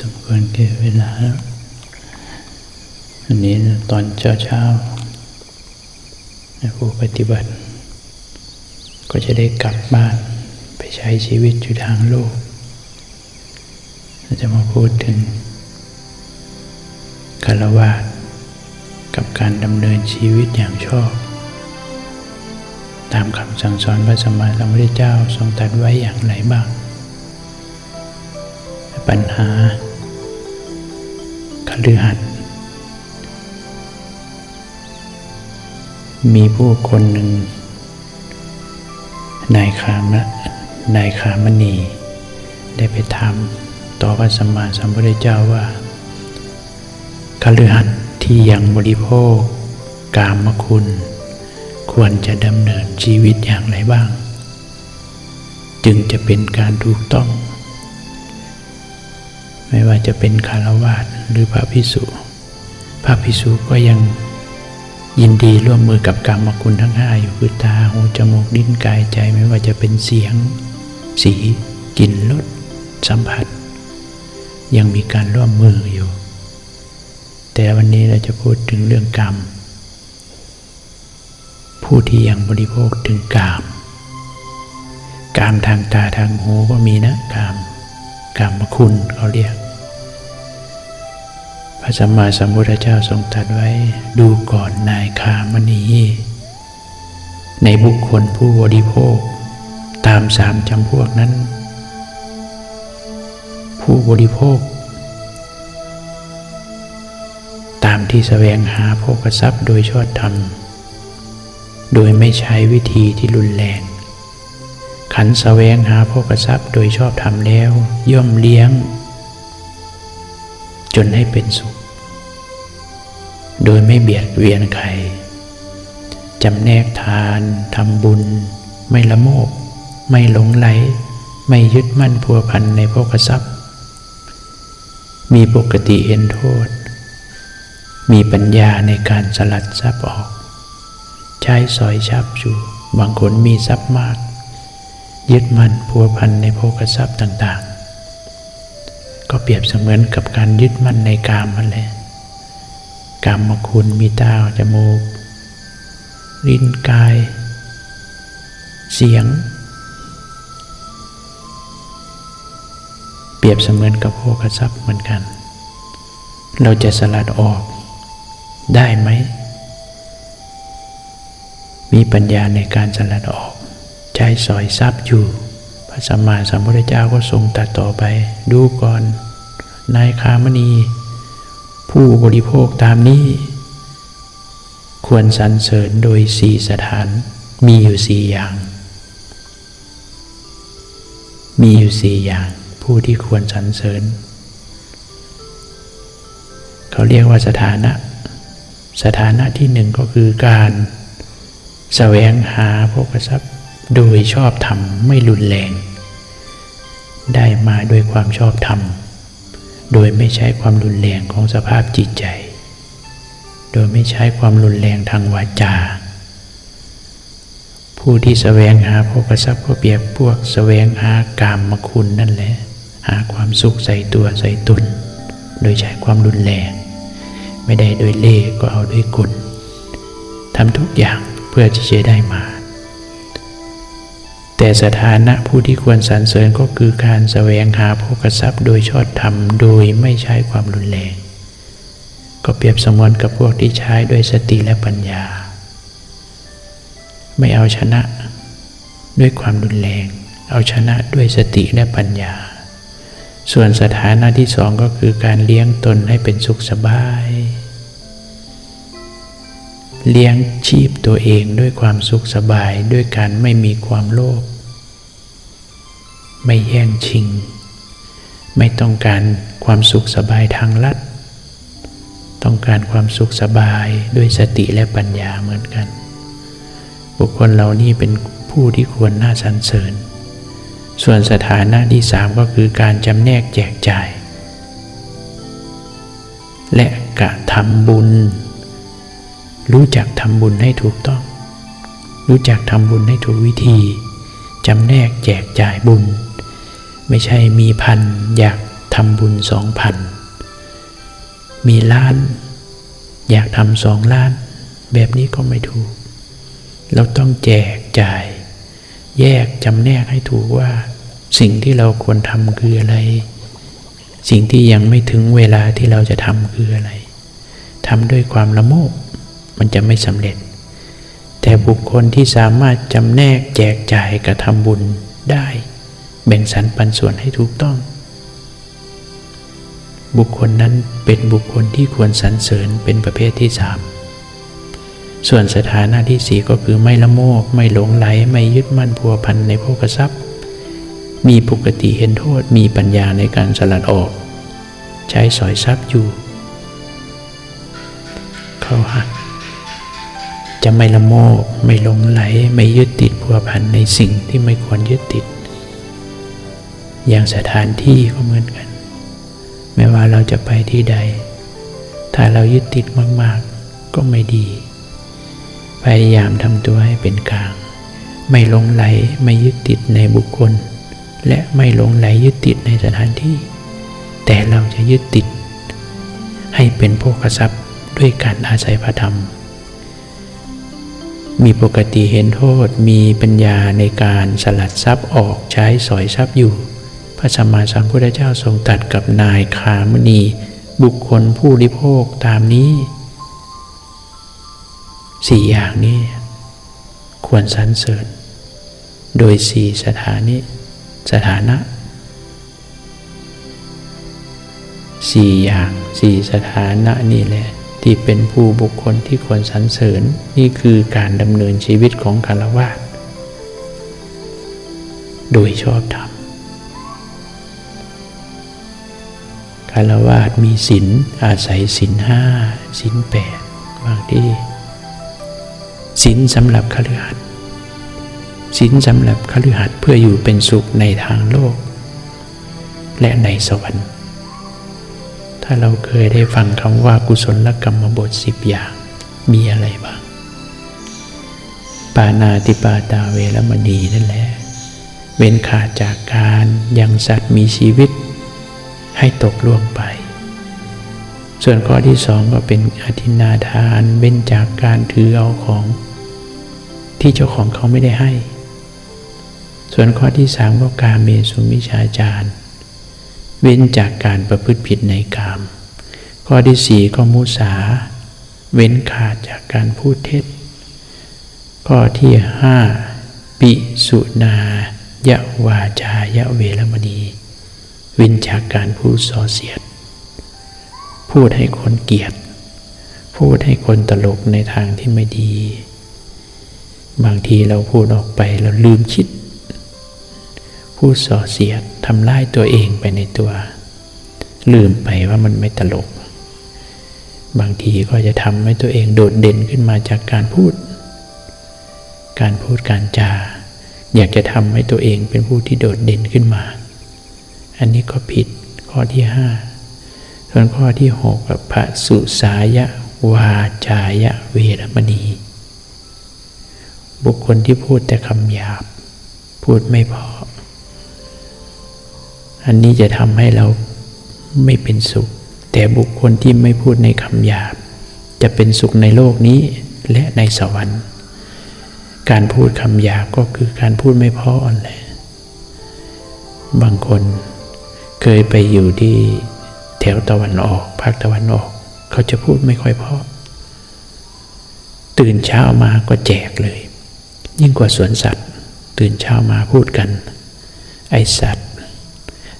สมควรแก่เวลาแล้วอันนี้ตอนเช้าเช้าๆให้ผู้ปฏิบัติ ก็จะได้กลับบ้านไปใช้ชีวิตอยู่ทางโลกเราจะมาพูดถึงคารวะกับการดำเนินชีวิตอย่างชอบ ตามคำสั่งสอนพระสัมมาสัมพุทธเจ้าทรงตรัสไว้อย่างไรบ้าง ปัญหา ฤหัสถ์มีผู้คนหนึ่ง นายคามะนายคามณี ได้ไปถามต่อพระสัมมาสัมพุทธเจ้าว่าคฤหัสถ์ที่ยังบริโภค กามคุณ ควรจะดำเนินชีวิตอย่างไรบ้าง จึงจะเป็นการถูกต้อง ไม่ว่าจะเป็นคารวาสหรือพระพิสุพระพิสุก็ยังยินดีร่วมมือกับกรรมคุณทั้งห้าอยู่คือตาหูจมูกลิ้นกายใจไม่ว่าจะเป็นเสียง สีกลิ่นรสสัมผัส ยังมีการร่วมมืออยู่ แต่วันนี้เราจะพูดถึงเรื่องกรรม ผู้ที่ยังบริโภคถึงกาม กามทางตาทางหูก็มีนะกาม กามคุณเขาเรียก พระสัมมาสัมพุทธเจ้าทรงตรัสไว้ดูก่อนนายคามณี ในบุคคลผู้บริโภค ตามสามจำพวกนั้น ผู้บริโภค ตามที่แสวงหาโภคทรัพย์โดยชอบธรรม โดยไม่ใช้วิธีที่รุนแรง ขันสแสวงหาโภคทรัพย์โดยชอบธรรมแล้ว ย่อมเลี้ยง จนให้เป็นสุข โดยไม่เบียดเบียนใครจำแนกทานทำบุญ ไม่ละโมบ ไม่หลงไหล ไม่ยึดมั่นพัวพันในโภคทรัพย์ มีปกติเห็นโทษ มีปัญญาในการสลัดทรัพย์ออก ใช้สอยชับอยู่บางคนมีทรัพย์มาก ยึดมั่นพัวพันในโภคทรัพย์ต่าง ๆ ก็เปรียบเสมือนกับการยึดมั่นในกามมันแหละกามมาคุณมีตาจมูกลิ้นกาย เสียง เปรียบเสมือนกับโภคทรัพย์เหมือนกัน เราจะสลัดออกได้ไหม มีปัญญาในการสลัดออก ใช้สอยทรัพย์อยู่ พระสัมมาสัมพุทธเจ้าก็ทรงตรัดต่อไป ดูก่อน นายคามณี ผู้บริโภคตามนี้ ควรสรรเสริญโดยสี่สถานมีอยู่สี่อย่าง มีอยู่สี่อย่าง ผู้ที่ควรสรรเสริญ เขาเรียกว่าสถานะ สถานะที่หนึ่งก็คือการแสวงหาโภคทรัพย์ โดยชอบธรรมไม่รุนแรง ได้มาด้วยความชอบธรรม โดยไม่ใช้ความรุนแรงของสภาพจิตใจ โดยไม่ใช้ความรุนแรงทางวาจา ผู้ที่แสวงหาโภคทรัพย์ก็เปรียบพวกแสวงหากามมคุณนั่นแหละ หาความสุขใส่ตัวใส่ตนโดยใช้ความรุนแรง ไม่ได้โดยเล่ก็เอาด้วยกุลทำทุกอย่างเพื่อที่จะได้มา แต่สถานะผู้ที่ควรสรรเสริญก็คือการแสวงหาโภคทรัพย์โดยชอบธรรมโดยไม่ใช้ความรุนแรง ก็เปรียบเสมือนกับพวกที่ใช้ด้วยสติและปัญญา ไม่เอาชนะด้วยความรุนแรง เอาชนะด้วยสติและปัญญา ส่วนสถานะที่สองก็คือการเลี้ยงตนให้เป็นสุขสบาย เลี้ยงชีพตัวเองด้วยความสุขสบายด้วยการไม่มีความโลภ ไม่แย่งชิง ไม่ต้องการความสุขสบายทางลัด ต้องการความสุขสบายด้วยสติและปัญญาเหมือนกัน บุคคลเหล่านี้เป็นผู้ที่ควรน่าสรรเสริญ ส่วนสถานะที่สามก็คือการจำแนกแจกจ่าย และกระทำบุญ รู้จักทำบุญให้ถูกต้อง รู้จักทำบุญให้ถูกวิธีจำแนกแจกจ่ายบุญ ไม่ใช่มีพันอยากทำบุญสองพัน มีล้าน อยากทำสองล้าน แบบนี้ก็ไม่ถูก เราต้องแจกจ่าย แยกจำแนกให้ถูกว่า สิ่งที่เราควรทำคืออะไร สิ่งที่ยังไม่ถึงเวลาที่เราจะทำคืออะไรทำด้วยความละโมบมันจะไม่สำเร็จ แต่บุคคลที่สามารถจำแนกแจกจ่ายกระทำบุญได้ แบ่งสรรปันส่วนให้ถูกต้อง บุคคลนั้นเป็นบุคคลที่ควรสรรเสริญเป็นประเภทที่สามส่วนสถานะที่สี่ก็คือไม่ละโมบไม่หลงไหล ไม่ยึดมั่นพัวพันในโภคทรัพย์ มีปกติเห็นโทษมีปัญญาในการสลัดออก ใช้สอยทรัพย์อยู่ เขาหักจะไม่ละโมบไม่หลงไหล ไม่ยึดติดพัวพันในสิ่งที่ไม่ควรยึดติด อย่างสถานที่ก็เหมือนกัน ไม่ว่าเราจะไปที่ใด ถ้าเรายึดติดมาก ๆ ก็ไม่ดี พยายามทำตัวให้เป็นกลาง ไม่หลงไหลไม่ยึดติดในบุคคล และไม่หลงไหลยึดติดในสถานที่ แต่เราจะยึดติด ให้เป็นโภคทรัพย์ด้วยการอาศัยพระธรรม มีปกติเห็นโทษมีปัญญาในการสลัดทรัพย์ออกใช้สอยทรัพย์อยู่ ระสัมมาสัมพุทธเจ้าทรงตัดกับนายขามณีบุคคลผู้ริโภคตามนี้สี่อย่างนี้ ควรสรรเสริญ โดยสี่สถานิสถานะสี่อย่างสี่สถานะนี่แหละ ที่เป็นผู้บุคคลที่ควรสรรเสริญนี่คือการดำเนินชีวิตของคารวะโดยชอบธรรม คารวะมีศีลอาศัยศีลห้าศีลแปดบางที่ศีลสำหรับคฤหัสถ์ศีลสำหรับคฤหัสถ์เพื่ออยู่เป็นสุขในทางโลก และในสวรรค์ ถ้าเราเคยได้ฟังคำว่ากุศลกรรมบทสิบอย่างมีอะไรบ้าง ปานาติปาตาเวรมณีนั่นแหละ เว้นขาดจากการยังสัตว์มีชีวิต ให้ตกล่วงไป ส่วนข้อที่สองก็เป็นอธินาทานเว้นจากการถือเอาของที่เจ้าของเขาไม่ได้ให้ ส่วนข้อที่สามก็การเมสุมิชาจารเว้นจากการประพฤติผิดในกาม ข้อที่สี่ก็มุสา เว้นขาดจากการพูดเท็จ ข้อที่ห้าปิสุนายะวาจายะเวรมณี เว้นจากการพูดส่อเสียด พูดให้คนเกลียด พูดให้คนตลกในทางที่ไม่ดี บางทีเราพูดออกไปเราลืมคิด พูดส่อเสียดทำร้ายตัวเองไปในตัว ลืมไปว่ามันไม่ตลก บางทีก็จะทำให้ตัวเองโดดเด่นขึ้นมาจากการพูด การพูดการจา อยากจะทำให้ตัวเองเป็นผู้ที่โดดเด่นขึ้นมา อันนี้ก็ผิดข้อที่ห้าส่วนข้อที่หกกับพระสุสายะวาจายะเวรมณี บุคคลที่พูดแต่คำหยาบ พูดไม่พอ อันนี้จะทำให้เราไม่เป็นสุข แต่บุคคลที่ไม่พูดในคำหยาบ จะเป็นสุขในโลกนี้และในสวรรค์ การพูดคำหยาบก็คือการพูดไม่พอแหละบางคน เคยไปอยู่ที่แถวตะวันออก ภาคตะวันออก เขาจะพูดไม่ค่อยเพอตื่นเช้ามาก็แจกเลย ยิ่งกว่าสวนสัตว์ ตื่นเช้ามาพูดกัน ไอสัตว์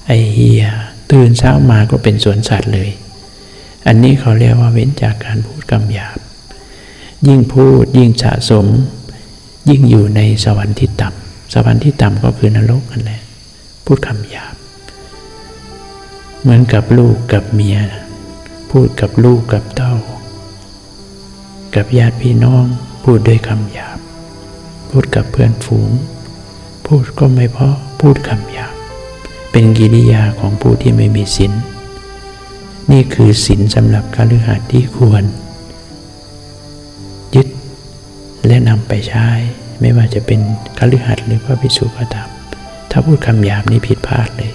ไอเฮีย ตื่นเช้ามาก็เป็นสวนสัตว์เลย อันนี้เขาเรียกว่าเว้นจากการพูดคำหยาบ ยิ่งพูดยิ่งสะสม ยิ่งอยู่ในสวรรค์ที่ต่ำสวรรค์ที่ต่ำก็คือนรกนั่นแหละพูดคำหยาบ เหมือนกับลูกกับเมีย พูดกับลูกกับเต้า กับญาติพี่น้องพูดด้วยคำหยาบ พูดกับเพื่อนฝูง พูดก็ไม่เพราะพูดคำหยาบ เป็นกิริยาของผู้ที่ไม่มีศีลนี่คือศีลสำหรับการฤหัสที่ควร ยึดและนำไปใช้ ไม่ว่าจะเป็นคฤหัสถ์หรือพระภิกษุก็ตามถ้าพูดคำหยาบนี่ผิดพลาดเลย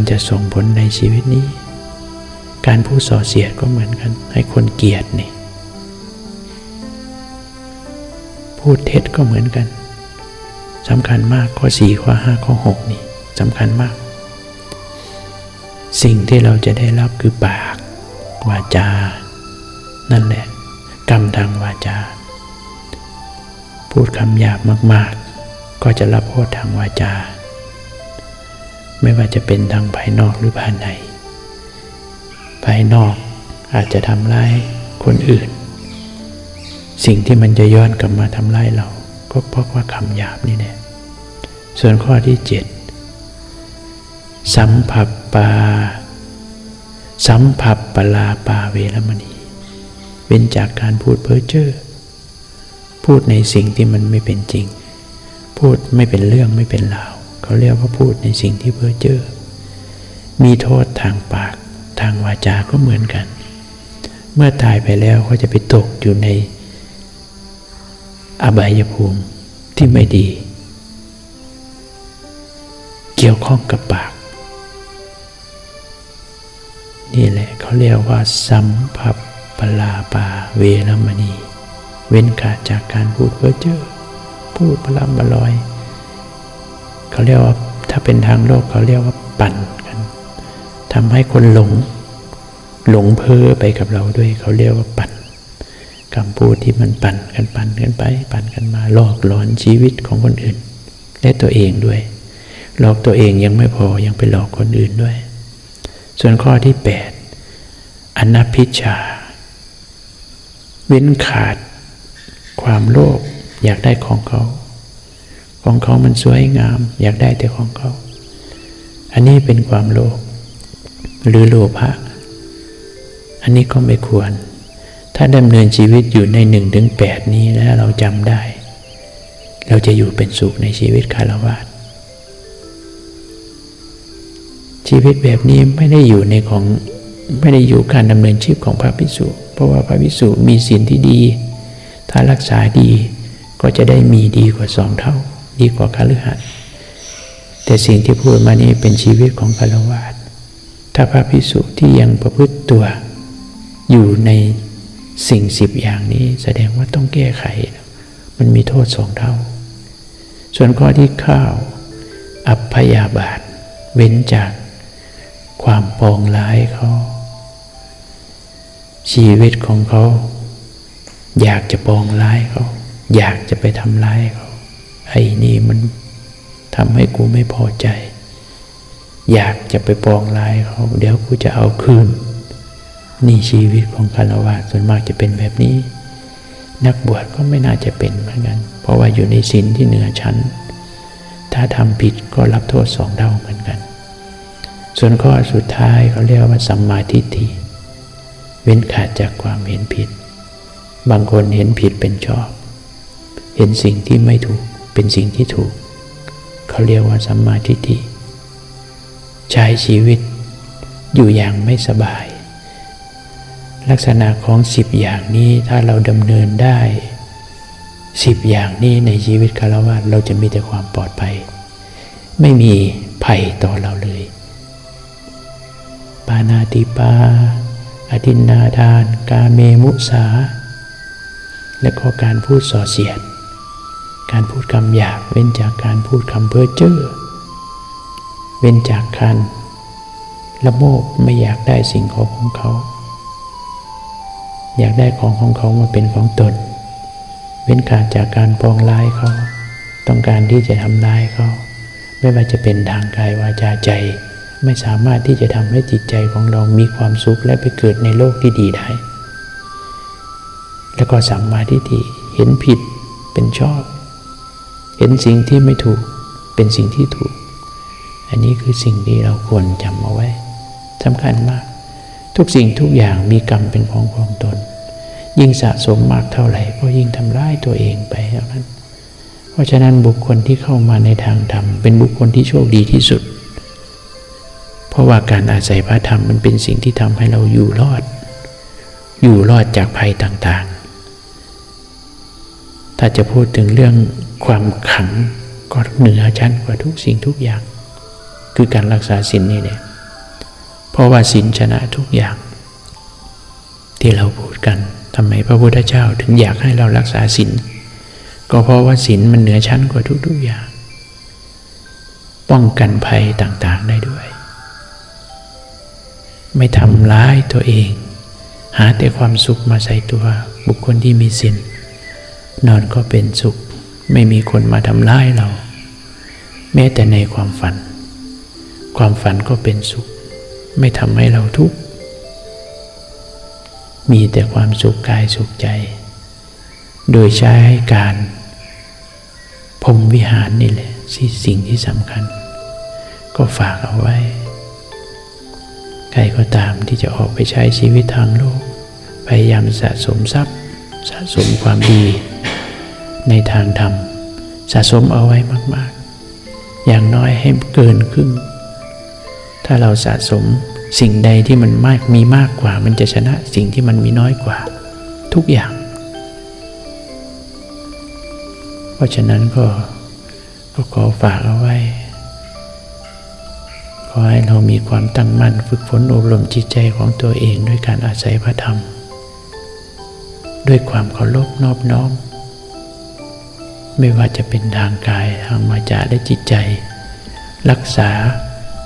มันจะส่งผลในชีวิตนี้ การพูดส่อเสียดก็เหมือนกัน ให้คนเกลียดนี่ พูดเท็จก็เหมือนกันสำคัญมากข้อสี่ข้อห้าข้อหกนี่สำคัญมาก สิ่งที่เราจะได้รับคือปาก วาจา นั่นแหละ กรรมทางวาจา พูดคำหยาบมาก ๆ ก็จะรับโทษทางวาจา ไม่ว่าจะเป็นทางภายนอกหรือภายใน ภายนอกอาจจะทำร้ายคนอื่น สิ่งที่มันจะย้อนกลับมาทำร้ายเรา ก็เพราะว่าคำหยาบนี่แหละส่วนข้อที่เจ็ดสัมผัสปา สัมผัสปลาปาเวรมณีเว้นจากการพูดเพ้อเจ้อพูดในสิ่งที่มันไม่เป็นจริง พูดไม่เป็นเรื่องไม่เป็นราว เขาเรียกว่าพูดในสิ่งที่เพ้อเจ้อมีโทษทางปากทางวาจาก็เหมือนกัน เมื่อตายไปแล้วก็จะไปตกอยู่ในอบายภูมิที่ไม่ดี เกี่ยวข้องกับปาก นี่แหละเขาเรียกว่า สัมผัสปลาปาเวรมณี เว้นขาดจากการพูดเพ้อเจ้อพูดพลำบลอย เขาเรียกว่าถ้าเป็นทางโลกเขาเรียกว่าปั่นกันทำให้คนหลง หลงเพ้อไปกับเราด้วย เขาเรียกว่าปั่นคำพูดที่มันปั่นกันปั่นกันไป ปั่นกันมาหลอกหลอนชีวิตของคนอื่นและตัวเองด้วยหลอกตัวเองยังไม่พอยังไปหลอกคนอื่นด้วย ส่วนข้อที่ 8 อนัพิชชาเว้นขาด ความโลภอยากได้ของเขา ของเขามันสวยงาม อยากได้แต่ของเขา อันนี้เป็นความโลภหรือโลภะอันนี้ก็ไม่ควร ถ้าดำเนินชีวิตอยู่ในหนึ่งถึงแปดนี้แล้วเราจำได้ เราจะอยู่เป็นสุขในชีวิตคารวะชีวิตแบบนี้ไม่ได้อยู่ในของไม่ได้อยู่การดำเนินชีพของพระภิกษุ เพราะว่าพระภิกษุมีศีลที่ดี ถ้ารักษาดีก็จะได้มีดีกว่าสองเท่า ดีกว่าคฤหัสถ์แต่สิ่งที่พูดมานี่เป็นชีวิตของคารวะถ้าพระภิกษุที่ยังประพฤติตัวอยู่ในสิ่งสิบอย่างนี้แสดงว่าต้องแก้ไข มันมีโทษสองเท่า ส่วนข้อที่ข้าว อัพยาบาท เว้นจากความปองร้ายเขา ชีวิตของเขา อยากจะปองร้ายเขา อยากจะไปทำร้ายเขา ไอ้นี่มันทำให้กูไม่พอใจ อยากจะไปปองร้ายเขา เดี๋ยวกูจะเอาคืน นี่ชีวิตของคารวะส่วนมากจะเป็นแบบนี้ นักบวชก็ไม่น่าจะเป็นเหมือนกัน เพราะว่าอยู่ในศีลที่เหนือชั้น ถ้าทำผิดก็รับโทษสองเท่าเหมือนกัน ส่วนข้อสุดท้ายเขาเรียกว่าสัมมาทิฏฐิเว้นขาดจากความเห็นผิด บางคนเห็นผิดเป็นชอบ เห็นสิ่งที่ไม่ถูก เป็นสิ่งที่ถูก เขาเรียกว่าสัมมาทิฏฐิใช้ชีวิตอยู่อย่างไม่สบาย ลักษณะของสิบอย่างนี้ถ้าเราดำเนินได้สิบอย่างนี้ในชีวิตคารวะเราจะมีแต่ความปลอดภัย ไม่มีภัยต่อเราเลย ปานาติปาอดินนาทาน กาเมมุสา และก็การพูดส่อเสียด การพูดคำหยาบ เว้นจากการพูดคำเพ้อเจ้อ เว้นจากการละโมบไม่อยากได้สิ่งของของเขา อยากได้ของของเขามาเป็นของตน เว้นขาดจากการปองร้ายเขา ต้องการที่จะทำร้ายเขา ไม่ว่าจะเป็นทางกายวาจาใจ ไม่สามารถที่จะทำให้จิตใจของเรามีความสุขและไปเกิดในโลกที่ดีได้ แล้วก็สัมมาทิฏฐิเห็นผิดเป็นชอบ เห็นสิ่งที่ไม่ถูกเป็นสิ่งที่ถูก อันนี้คือสิ่งที่เราควรจำเอาไว้สำคัญมาก ทุกสิ่งทุกอย่างมีกรรมเป็นของของตน ยิ่งสะสมมากเท่าไหร่ ก็ยิ่งทำร้ายตัวเองไปเท่านั้น เพราะฉะนั้นบุคคลที่เข้ามาในทางธรรมเป็นบุคคลที่โชคดีที่สุด เพราะว่าการอาศัยพระธรรมมันเป็นสิ่งที่ทำให้เราอยู่รอด อยู่รอดจากภัยต่างๆ ถ้าจะพูดถึงเรื่องความขังก็เหนือชั้นกว่าทุกสิ่งทุกอย่าง คือการรักษาศีลนี่แหละเพราะว่าศีลชนะทุกอย่าง ที่เราพูดกันทำไมพระพุทธเจ้าถึงอยากให้เรารักษาศีลก็เพราะว่าศีลมันเหนือชั้นกว่าทุกๆอย่าง ป้องกันภัยต่างๆได้ด้วย ไม่ทำร้ายตัวเอง หาแต่ความสุขมาใส่ตัวบุคคลที่มีศีล นอนก็เป็นสุข ไม่มีคนมาทำร้ายเรา แม้แต่ในความฝัน ความฝันก็เป็นสุข ไม่ทำให้เราทุกข์มีแต่ความสุขกายสุขใจ โดยใช้การพรมวิหารนี่แหละที่สิ่งที่สำคัญ ก็ฝากเอาไว้ ใครก็ตามที่จะออกไปใช้ชีวิตทางโลก พยายามสะสมทรัพย์ สะสมความดี ในทางธรรม สะสมเอาไว้มาก ๆ อย่างน้อยให้เกินครึ่ง ถ้าเราสะสมสิ่งใดที่มันมากมีมากกว่า มันจะชนะสิ่งที่มันมีน้อยกว่า ทุกอย่าง เพราะฉะนั้นก็ก็ขอฝากเอาไว้ ขอให้เรามีความตั้งมั่นฝึกฝนอบรมจิตใจของตัวเองด้วยการอาศัยพระธรรม ด้วยความเคารพนอบน้อม ไม่ว่าจะเป็นทางกายทางวาจาและจิตใจ รักษา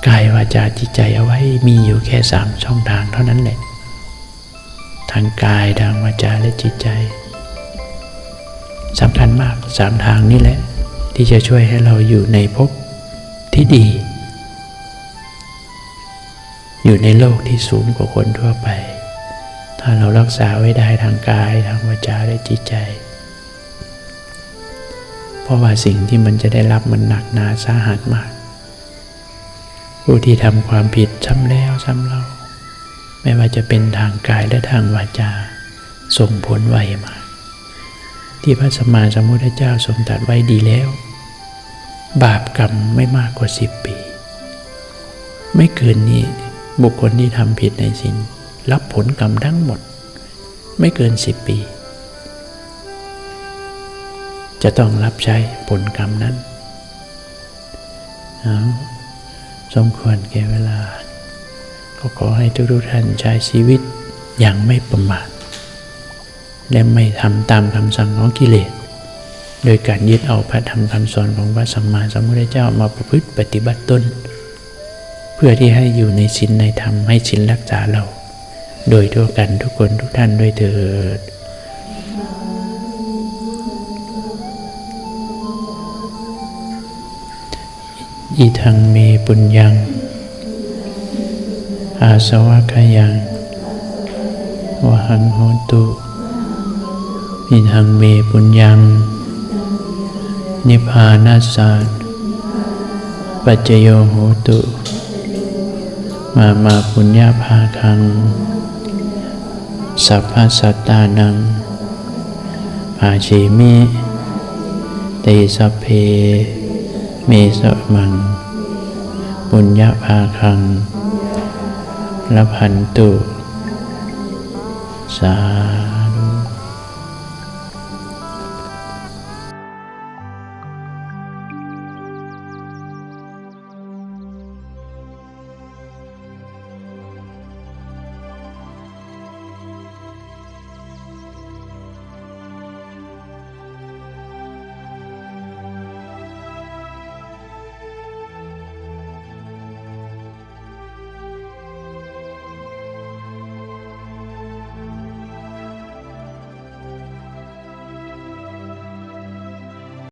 กายวาจาจิตใจเอาไว้มีอยู่แค่สามช่องทางเท่านั้นแหละทางกายทางวาจาและจิตใจสำคัญมากสามทางนี้แหละ ที่จะช่วยให้เราอยู่ในภพที่ดี อยู่ในโลกที่สูงกว่าคนทั่วไป ถ้าเรารักษาไว้ได้ทางกายทางวาจาและจิตใจ เพราะว่าสิ่งที่มันจะได้รับมันหนักหนาสาหัสมาก ผู้ที่ทำความผิดซ้ำแล้วซ้ำเล่า ไม่ว่าจะเป็นทางกายและทางวาจา ส่งผลไวมาก ที่พระสัมมาสัมพุทธเจ้าทรงตรัสไว้ดีแล้ว บาปกรรมไม่มากกว่าสิบปี ไม่เกินนี้บุคคลที่ทำผิดในสินรับผลกรรมทั้งหมด ไม่เกินสิบปี จะต้องรับใช้ผลกรรมนั้นเอาสมควรแก่เวลา ก็ขอให้ทุกท่านใช้ชีวิตอย่างไม่ประมาทและไม่ทำตามคำสั่งของกิเลส โดยการยึดเอาพระธรรมคำสอนของพระสัมมาสัมพุทธเจ้ามาประพฤติปฏิบัติตนเพื่อที่ให้อยู่ในศีลในธรรมให้ศีลรักษาเรา โดยทั่วกันทุกคนทุกท่านด้วยเถิด อิทังเมปุญญัง อาสวะขยังวหังโหตุอิทังเมปุญญัง นิพพานาสานปัจจโยโหตุ มามาปุญญาภาคัง สัพพสัตตานังภาชีมิเตสัพเพ มสมัง ปุญญาภาคังละพันตุ สา